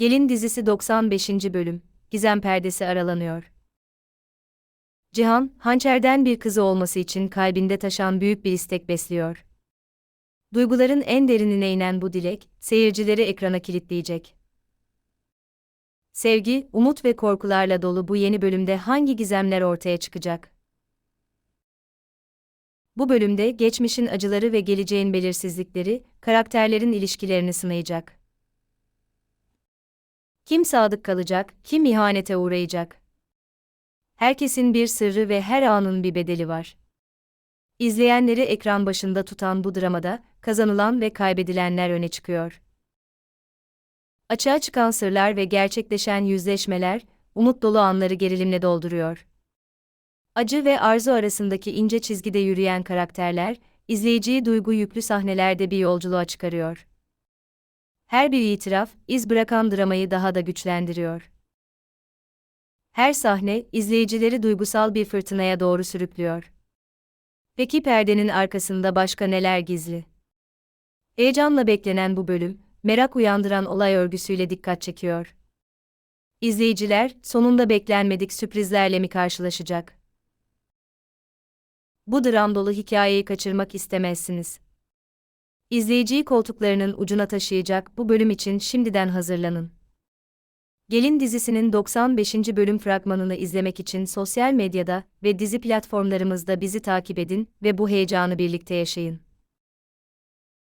Gelin dizisi 95. bölüm. Gizem perdesi aralanıyor. Cihan, hançerden bir kızı olması için kalbinde taşan büyük bir istek besliyor. Duyguların en derinine inen bu dilek, seyircileri ekrana kilitleyecek. Sevgi, umut ve korkularla dolu bu yeni bölümde hangi gizemler ortaya çıkacak? Bu bölümde geçmişin acıları ve geleceğin belirsizlikleri, karakterlerin ilişkilerini sınayacak. Kim sadık kalacak, kim ihanete uğrayacak? Herkesin bir sırrı ve her anın bir bedeli var. İzleyenleri ekran başında tutan bu dramada, kazanılan ve kaybedilenler öne çıkıyor. Açığa çıkan sırlar ve gerçekleşen yüzleşmeler, umut dolu anları gerilimle dolduruyor. Acı ve arzu arasındaki ince çizgide yürüyen karakterler, izleyiciyi duygu yüklü sahnelerde bir yolculuğa çıkarıyor. Her bir itiraf, iz bırakan dramayı daha da güçlendiriyor. Her sahne, izleyicileri duygusal bir fırtınaya doğru sürüklüyor. Peki perdenin arkasında başka neler gizli? Heyecanla beklenen bu bölüm, merak uyandıran olay örgüsüyle dikkat çekiyor. İzleyiciler, sonunda beklenmedik sürprizlerle mi karşılaşacak? Bu dram dolu hikayeyi kaçırmak istemezsiniz. İzleyiciyi koltuklarının ucuna taşıyacak bu bölüm için şimdiden hazırlanın. Gelin dizisinin 95. bölüm fragmanını izlemek için sosyal medyada ve dizi platformlarımızda bizi takip edin ve bu heyecanı birlikte yaşayın.